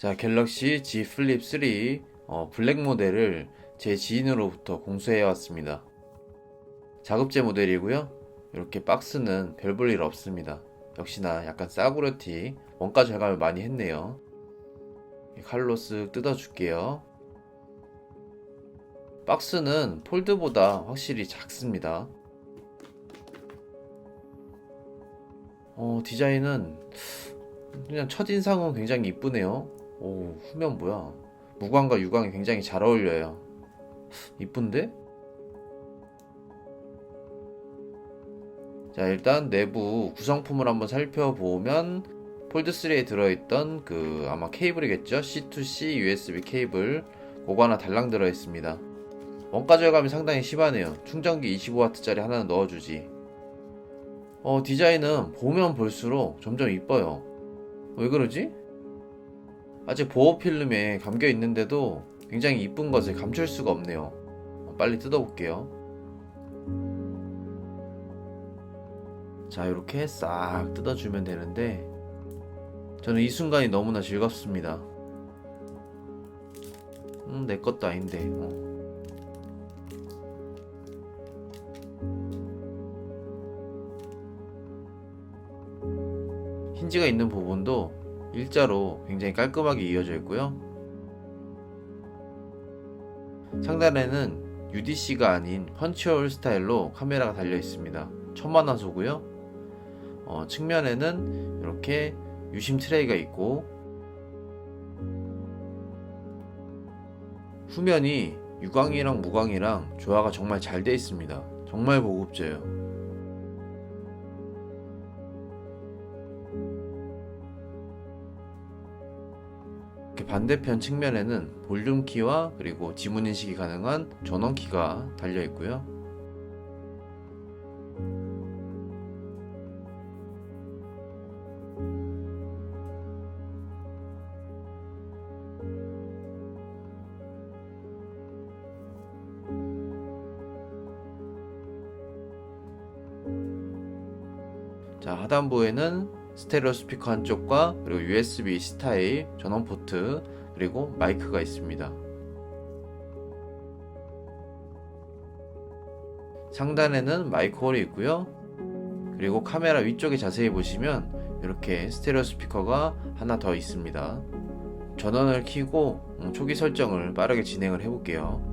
자, 갤럭시 Z 플립 3 어, 블랙 모델을 제 지인으로부터 공수해 왔습니다. 자급제 모델이고요. 이렇게 박스는 별 볼 일 없습니다. 역시나 약간 싸구려티 원가 절감을 많이 했네요. 이 칼로 쓱 뜯어줄게요. 박스는 폴드보다 확실히 작습니다. 어, 디자인은 그냥 첫인상은 굉장히 이쁘네요. 오, 후면 뭐야? 무광과 유광이 굉장히 잘 어울려요. 이쁜데? 자, 일단 내부 구성품을 한번 살펴보면 폴드3에 들어있던 그 아마 케이블이겠죠? C2C USB 케이블 그거 하나 달랑 들어있습니다. 원가 절감이 상당히 심하네요. 충전기 25W짜리 하나 넣어주지. 어, 디자인은 보면 볼수록 점점 이뻐요. 왜 그러지? 아직 보호 필름에 감겨 있는데도 굉장히 이쁜 것을 감출 수가 없네요. 어, 빨리 뜯어볼게요. 자, 이렇게 싹 뜯어주면 되는데, 저는 이 순간이 너무나 즐겁습니다. 음, 내 것도 아닌데. 어. 힌지가 있는 부분도 일자로 굉장히 깔끔하게 이어져 있고요. 상단에는 UDC가 아닌 펀치홀 스타일로 카메라가 달려 있습니다. 천만 화소고요. 어, 측면에는 이렇게 유심 트레이가 있고 후면이 유광이랑 무광이랑 조화가 정말 잘 돼 있습니다. 정말 고급져요. 이렇게 반대편 측면에는 볼륨 키와 그리고 지문 인식이 가능한 전원 키가 달려 있고요. 자, 하단부에는 스테레오 스피커 한쪽과 그리고 USB-C 타입 전원 포트 그리고 마이크가 있습니다. 상단에는 마이크 홀이 있고요. 그리고 카메라 위쪽에 자세히 보시면 이렇게 스테레오 스피커가 하나 더 있습니다. 전원을 켜고 음, 초기 설정을 빠르게 진행을 해볼게요.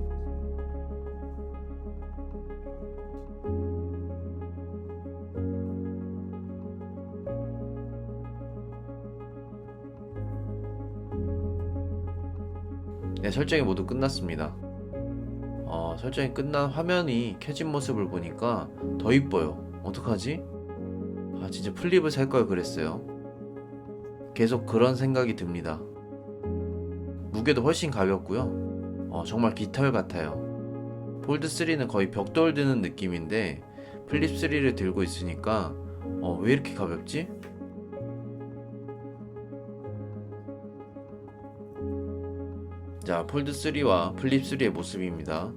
네, 설정이 모두 끝났습니다. 어, 설정이 끝난 화면이 켜진 모습을 보니까 더 이뻐요. 어떡하지? 아, 진짜 플립을 살 걸 그랬어요. 계속 그런 생각이 듭니다. 무게도 훨씬 가볍고요. 어, 정말 깃털 같아요. 폴드 3는 거의 벽돌 드는 느낌인데 플립 3를 들고 있으니까 어, 왜 이렇게 가볍지? 자, 폴드 3와 플립 3의 모습입니다.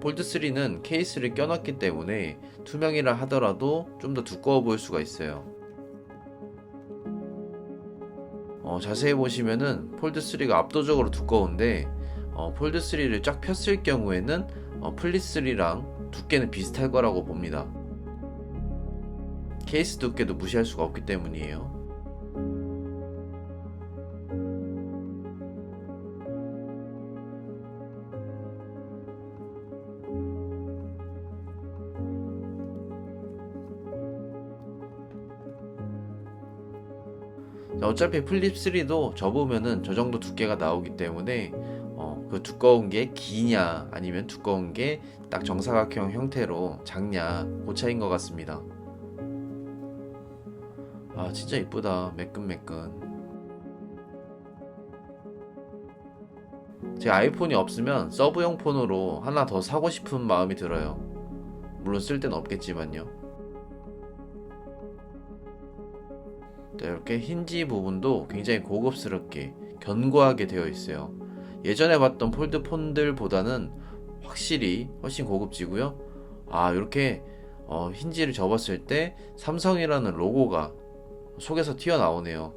폴드 3는 케이스를 껴놨기 때문에 투명이라 하더라도 좀 더 두꺼워 보일 수가 있어요. 어, 자세히 보시면은 폴드 3가 압도적으로 두꺼운데 어, 폴드 3를 쫙 폈을 경우에는 어, 플립 3랑 두께는 비슷할 거라고 봅니다. 케이스 두께도 무시할 수가 없기 때문이에요. 어차피 플립 3도 접으면은 저 정도 두께가 나오기 때문에 어, 그 두꺼운 게 기냐 아니면 두꺼운 게 딱 정사각형 형태로 작냐 그 차인 것 같습니다. 아 진짜 이쁘다 매끈매끈. 제 아이폰이 없으면 서브용 폰으로 하나 더 사고 싶은 마음이 들어요. 물론 쓸 데는 없겠지만요. 이렇게 힌지 부분도 굉장히 고급스럽게 견고하게 되어 있어요. 예전에 봤던 폴드 폰들보다는 확실히 훨씬 고급지고요. 아 이렇게 어, 힌지를 접었을 때 삼성이라는 로고가 속에서 튀어나오네요.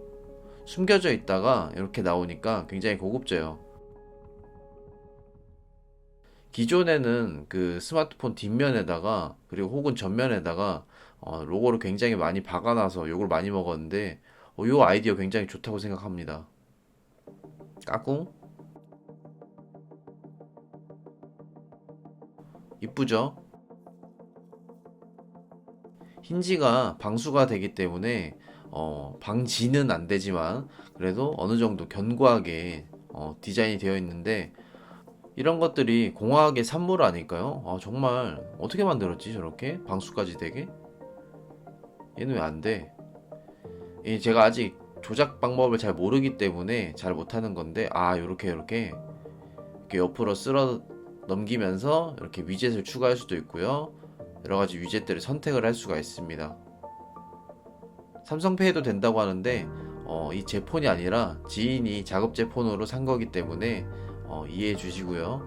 숨겨져 있다가 이렇게 나오니까 굉장히 고급져요. 기존에는 그 스마트폰 뒷면에다가 그리고 혹은 전면에다가 어, 로고를 굉장히 많이 박아놔서 욕을 많이 먹었는데 어, 이 아이디어 굉장히 좋다고 생각합니다. 까꿍? 이쁘죠? 힌지가 방수가 되기 때문에 어, 방지는 안 되지만 그래도 어느 정도 견고하게 어, 디자인이 되어 있는데 이런 것들이 공학의 산물 아닐까요? 아, 정말 어떻게 만들었지 저렇게 방수까지 되게? 얘는 왜 안 돼? 이 제가 아직 조작 방법을 잘 모르기 때문에 잘 못하는 건데 아 요렇게 요렇게. 이렇게 옆으로 쓸어 넘기면서 이렇게 위젯을 추가할 수도 있고요. 여러 가지 위젯들을 선택을 할 수가 있습니다. 삼성페이도 된다고 하는데 어, 이 제 폰이 아니라 지인이 작업제 폰으로 산 거기 때문에 어, 이해해 주시고요.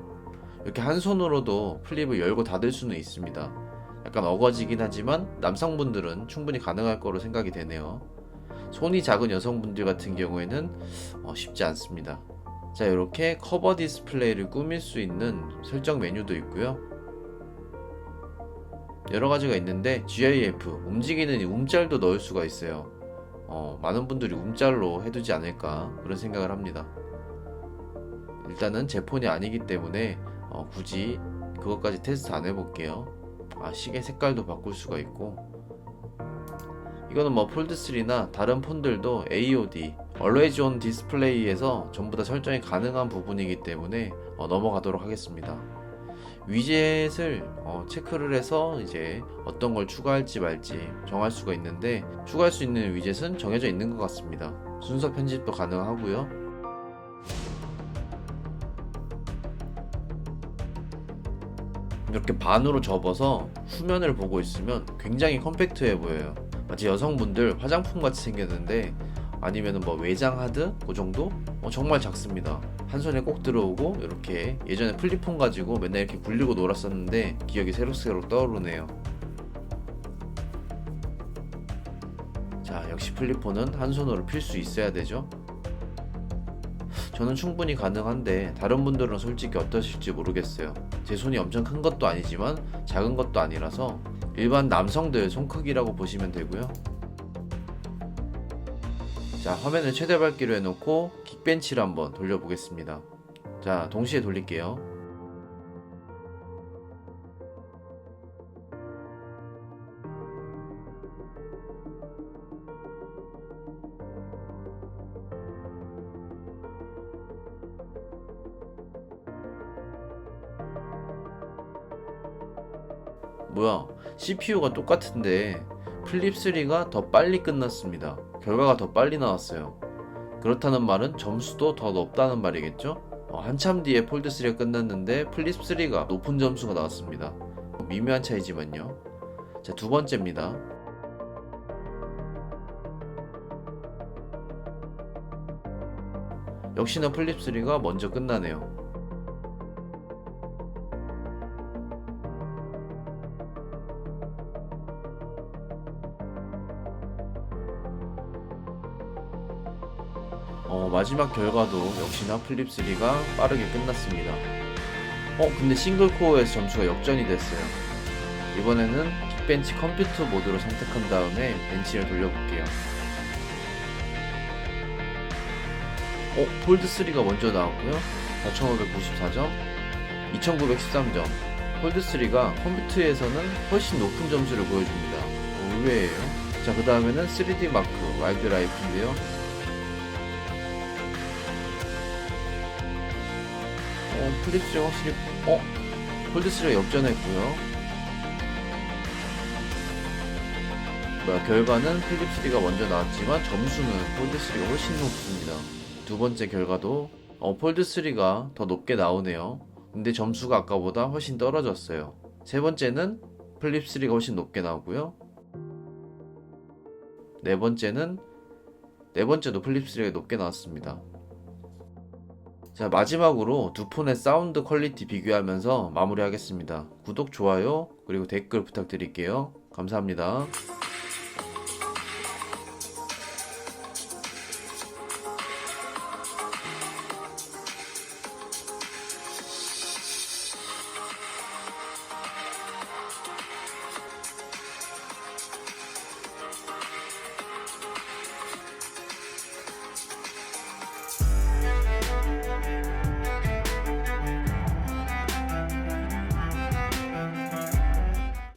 이렇게 한 손으로도 플립을 열고 닫을 수는 있습니다 약간 어거지긴 하지만 남성분들은 충분히 가능할 거로 생각이 되네요 손이 작은 여성분들 같은 경우에는 어, 쉽지 않습니다. 자, 이렇게 커버 디스플레이를 꾸밀 수 있는 설정 메뉴도 있고요. 여러 가지가 있는데 GIF 움직이는 이 움짤도 넣을 수가 있어요. 어, 많은 분들이 움짤로 해두지 않을까 그런 생각을 합니다. 일단은 제 폰이 아니기 때문에 어, 굳이 그것까지 테스트 안 해볼게요. 아, 시계 색깔도 바꿀 수가 있고 이거는 뭐 폴드3나 다른 폰들도 AOD, Always On 디스플레이에서 전부 다 설정이 가능한 부분이기 때문에 어, 넘어가도록 하겠습니다. 위젯을 어, 체크를 해서 이제 어떤 걸 추가할지 말지 정할 수가 있는데 추가할 수 있는 위젯은 정해져 있는 것 같습니다. 순서 편집도 가능하고요. 이렇게 반으로 접어서 후면을 보고 있으면 굉장히 컴팩트해 보여요. 마치 여성분들 화장품 같이 생겼는데 아니면 은 뭐 외장 하드 그 정도? 어, 정말 작습니다. 한 손에 꼭 들어오고 이렇게 예전에 플립폰 가지고 맨날 이렇게 굴리고 놀았었는데 기억이 새록새록 떠오르네요. 자 역시 플립폰은 한 손으로 필 수 있어야 되죠. 저는 충분히 가능한데 다른 분들은 솔직히 어떠실지 모르겠어요. 제 손이 엄청 큰 것도 아니지만 작은 것도 아니라서 일반 남성들 손 크기라고 보시면 되고요. 자, 화면을 최대 밝기로 해놓고 킥벤치를 한번 돌려보겠습니다. 자, 동시에 돌릴게요. 뭐야, CPU가 똑같은데 플립3가 더 빨리 끝났습니다. 결과가 더 빨리 나왔어요. 그렇다는 말은 점수도 더 높다는 말이겠죠? 어, 한참 뒤에 폴드3가 끝났는데 플립3가 높은 점수가 나왔습니다. 미묘한 차이지만요. 자, 두 번째입니다. 역시나 플립3가 먼저 끝나네요. 마지막 결과도 역시나 플립3가 빠르게 끝났습니다. 어, 근데 싱글코어에서 점수가 역전이 됐어요. 이번에는 킥벤치 컴퓨터 모드로 선택한 다음에 벤치를 돌려볼게요. 어, 폴드3가 먼저 나왔고요. 4594점, 2913점. 폴드3가 컴퓨터에서는 훨씬 높은 점수를 보여줍니다. 어, 의외예요. 자, 그 다음에는 3D 마크 와일드 라이프인데요. 어, 플립스가 확실히, 어? 폴드3가 역전했고요. 뭐야, 결과는 플립3가 먼저 나왔지만 점수는 폴드3가 훨씬 높습니다. 두 번째 결과도, 어, 폴드3가 더 높게 나오네요. 근데 점수가 아까보다 훨씬 떨어졌어요. 세 번째는 플립3가 훨씬 높게 나오고요. 네 번째는, 네 번째도 플립3가 높게 나왔습니다. 자, 마지막으로 두 폰의 사운드 퀄리티 비교하면서 마무리하겠습니다. 구독, 좋아요, 그리고 댓글 부탁드릴게요. 감사합니다.